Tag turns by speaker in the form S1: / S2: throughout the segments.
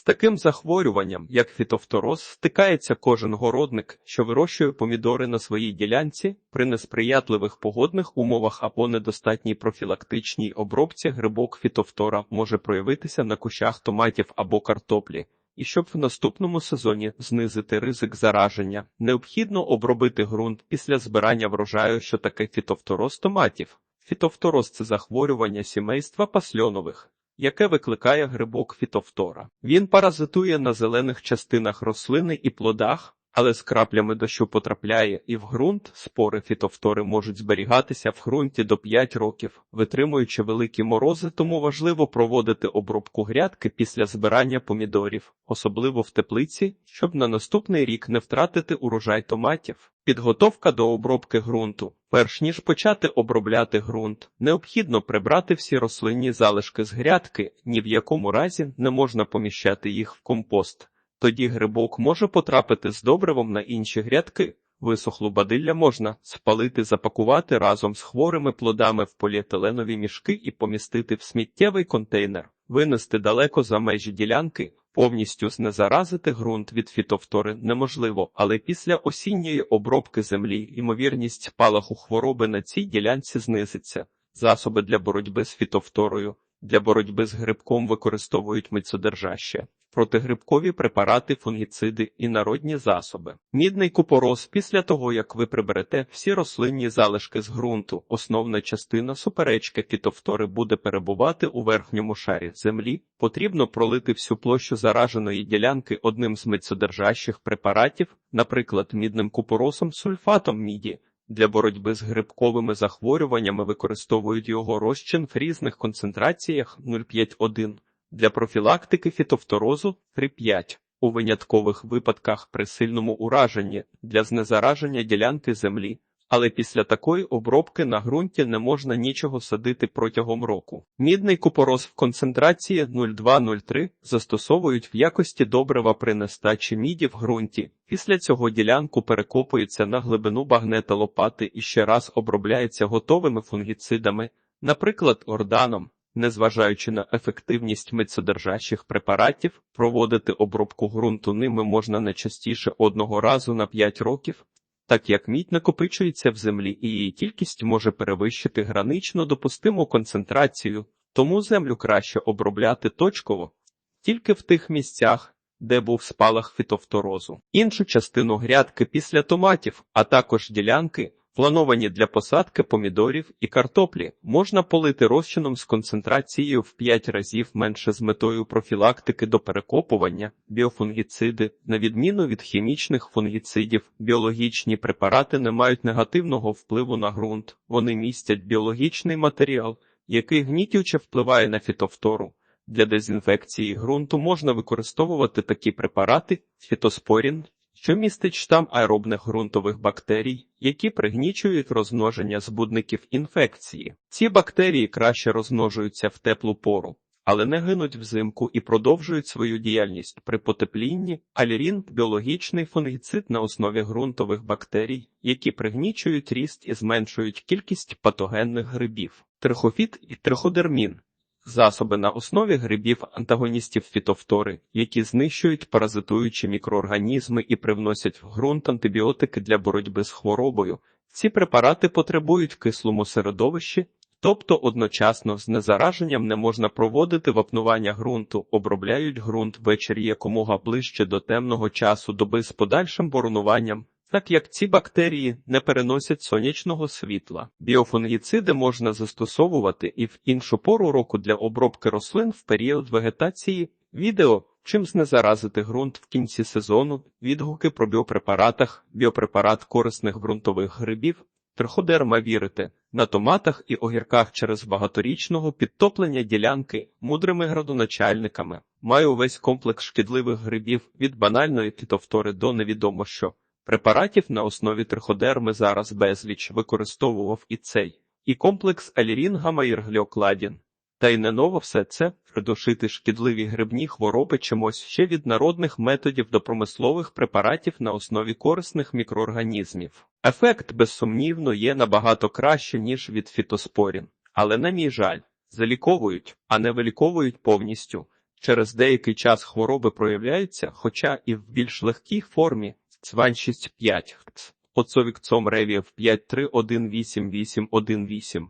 S1: З таким захворюванням, як фітофтороз, стикається кожен городник, що вирощує помідори на своїй ділянці при несприятливих погодних умовах або недостатній профілактичній обробці грибок фітофтора може проявитися на кущах томатів або картоплі. І щоб в наступному сезоні знизити ризик зараження, необхідно обробити ґрунт після збирання врожаю, що таке фітофтороз томатів. Фітофтороз – це захворювання сімейства пасльонових, яке викликає грибок фітофтора. Він паразитує на зелених частинах рослини і плодах, але з краплями дощу потрапляє і в ґрунт. Спори фітофтори можуть зберігатися в ґрунті до 5 років, витримуючи великі морози, тому важливо проводити обробку грядки після збирання помідорів, особливо в теплиці, щоб на наступний рік не втратити урожай томатів. Підготовка до обробки ґрунту. Перш ніж почати обробляти ґрунт, необхідно прибрати всі рослинні залишки з грядки, ні в якому разі не можна поміщати їх в компост. Тоді грибок може потрапити з добривом на інші грядки. Висохлу бадилля можна спалити, запакувати разом з хворими плодами в поліетиленові мішки і помістити в сміттєвий контейнер, винести далеко за межі ділянки. Повністю знезаразити ґрунт від фітофтори неможливо, але після осінньої обробки землі ймовірність спалаху хвороби на цій ділянці знизиться. Засоби для боротьби з фітофторою для боротьби з грибком використовують мицодержаще, протигрибкові препарати, фунгіциди і народні засоби. Мідний купорос після того, як ви приберете всі рослинні залишки з ґрунту, основна частина суперечки фітофтори буде перебувати у верхньому шарі землі. Потрібно пролити всю площу зараженої ділянки одним з мицодержащих препаратів, наприклад, мідним купоросом, сульфатом міді. Для боротьби з грибковими захворюваннями використовують його розчин в різних концентраціях 0,5,1, для профілактики фітофторозу 3,5, у виняткових випадках при сильному ураженні для знезараження ділянки землі. Але після такої обробки на ґрунті не можна нічого садити протягом року. Мідний купорос в концентрації 0,2-0,3 застосовують в якості добрива при нестачі міді в ґрунті. Після цього ділянку перекопується на глибину багнета лопати і ще раз обробляється готовими фунгіцидами, наприклад, орданом. Незважаючи на ефективність мицодержащих препаратів, проводити обробку ґрунту ними можна не частіше одного разу на 5 років, так як мідь накопичується в землі і її кількість може перевищити гранично допустиму концентрацію, тому землю краще обробляти точково тільки в тих місцях, де був спалах фітофторозу. Іншу частину грядки після томатів, а також ділянки, плановані для посадки помідорів і картоплі, можна полити розчином з концентрацією в 5 разів менше з метою профілактики до перекопування, біофунгіциди, на відміну від хімічних фунгіцидів, біологічні препарати не мають негативного впливу на ґрунт, вони містять біологічний матеріал, який гнітюче впливає на фітофтору. Для дезінфекції ґрунту можна використовувати такі препарати фітоспорін, що містить штам аеробних ґрунтових бактерій, які пригнічують розмноження збудників інфекції. Ці бактерії краще розмножуються в теплу пору, але не гинуть взимку і продовжують свою діяльність при потеплінні. Алірін біологічний фунгіцид на основі ґрунтових бактерій, які пригнічують ріст і зменшують кількість патогенних грибів, трихофіт і триходермін. Засоби на основі грибів антагоністів фітофтори, які знищують паразитуючі мікроорганізми і привносять в ґрунт антибіотики для боротьби з хворобою. Ці препарати потребують кислому середовищі, тобто одночасно з незараженням не можна проводити вапнування ґрунту, обробляють ґрунт ввечері якомога ближче до темного часу доби з подальшим боронуванням. Так як ці бактерії не переносять сонячного світла, біофунгіциди можна застосовувати і в іншу пору року для обробки рослин в період вегетації. Відео чим знезаразити ґрунт в кінці сезону, відгуки про біопрепаратах, біопрепарат корисних ґрунтових грибів, триходерма вірити на томатах і огірках через багаторічного підтоплення ділянки мудрими градоначальниками. Маю весь комплекс шкідливих грибів від банальної фітофтори до невідомо що. Препаратів на основі триходерми зараз безліч використовував і цей, і комплекс алірін гамаїргліокладін. Та й не ново все це придушити шкідливі грибні хвороби чимось ще від народних методів до промислових препаратів на основі корисних мікроорганізмів. Ефект, безсумнівно, є набагато краще, ніж від фітоспорін, але, на мій жаль, заліковують, а не виліковують повністю. Через деякий час хвороби проявляються, хоча і в більш легкій формі. Цвань 6.5. Оцовікцом ревів 5318818.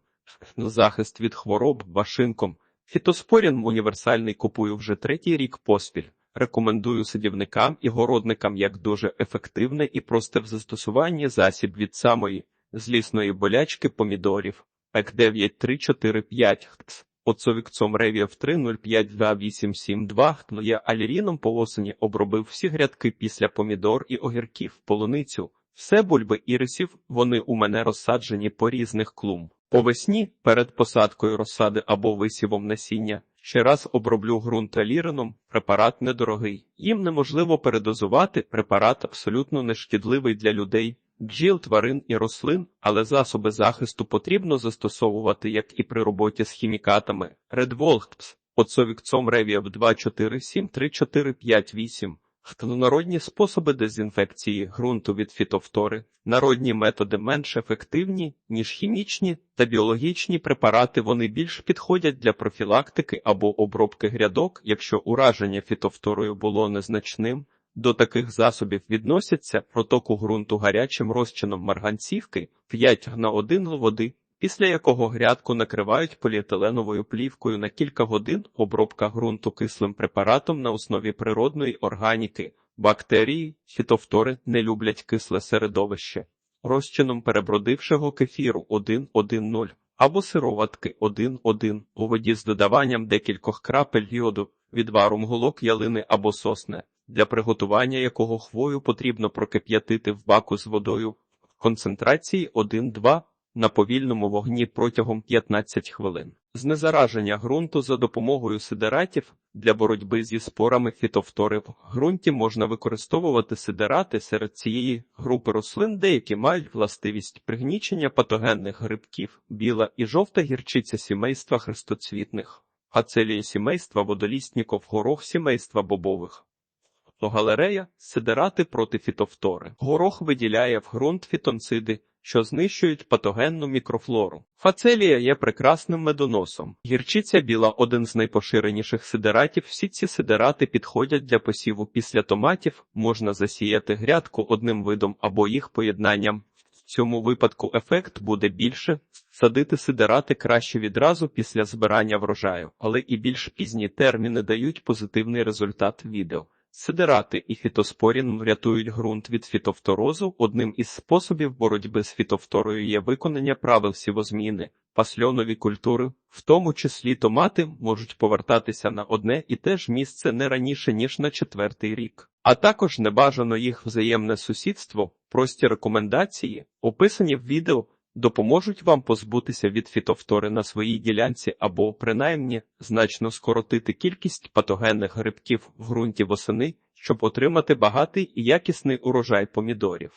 S1: Захист від хвороб вашинком. Фітоспорін універсальний купую вже третій рік поспіль. Рекомендую садівникам і городникам як дуже ефективне і просте в застосуванні засіб від самої злісної болячки помідорів. ЕК 9345 Оцовікцом ревів 3052872 я аліріном по осені обробив всі грядки після помідор і огірків, полуницю. Все бульби ірисів, вони у мене розсаджені по різних клум. По весні, перед посадкою розсади або висівом насіння, ще раз оброблю ґрунт алірином, препарат недорогий. Їм неможливо передозувати, препарат абсолютно нешкідливий для людей, бджіл, тварин і рослин, але засоби захисту потрібно застосовувати, як і при роботі з хімікатами. Редволкпс, оцовікцом ревіав 2473458. Народні способи дезінфекції ґрунту від фітофтори. Народні методи менш ефективні, ніж хімічні та біологічні препарати. Вони більш підходять для профілактики або обробки грядок, якщо ураження фітофторою було незначним. До таких засобів відносяться протоку ґрунту гарячим розчином марганцівки 5 на 1 води, після якого грядку накривають поліетиленовою плівкою на кілька годин, обробка ґрунту кислим препаратом на основі природної органіки, бактерії, фітофтори не люблять кисле середовище, розчином перебродившого кефіру 1,1,0 або сироватки 1,1 у воді з додаванням декількох крапель йоду, відваром голок ялини або сосне, для приготування якого хвою потрібно прокип'ятити в баку з водою в концентрації 1,2 на повільному вогні протягом 15 хвилин. Знезараження ґрунту за допомогою сидератів для боротьби зі спорами фітофтори в ґрунті можна використовувати сидерати серед цієї групи рослин, деякі мають властивість пригнічення патогенних грибків, біла і жовта гірчиця сімейства хрестоцвітних, ацелія сімейства водолісніков, горох сімейства бобових. Галерея сидерати проти фітофтори. Горох виділяє в ґрунт фітонциди, що знищують патогенну мікрофлору. Фацелія є прекрасним медоносом. Гірчиця біла один з найпоширеніших сидератів. Всі ці сидерати підходять для посіву після томатів, можна засіяти грядку одним видом або їх поєднанням. В цьому випадку ефект буде більше. Садити сидерати краще відразу після збирання врожаю, але і більш пізні терміни дають позитивний результат відео. Сидерати і фітоспорін врятують ґрунт від фітофторозу. Одним із способів боротьби з фітофторою є виконання правил сівозміни. Пасльонові культури, в тому числі томати, можуть повертатися на одне і те ж місце не раніше ніж на четвертий рік. А також небажано їх взаємне сусідство, прості рекомендації, описані в відео допоможуть вам позбутися від фітофтори на своїй ділянці або, принаймні, значно скоротити кількість патогенних грибків в ґрунті восени, щоб отримати багатий і якісний урожай помідорів.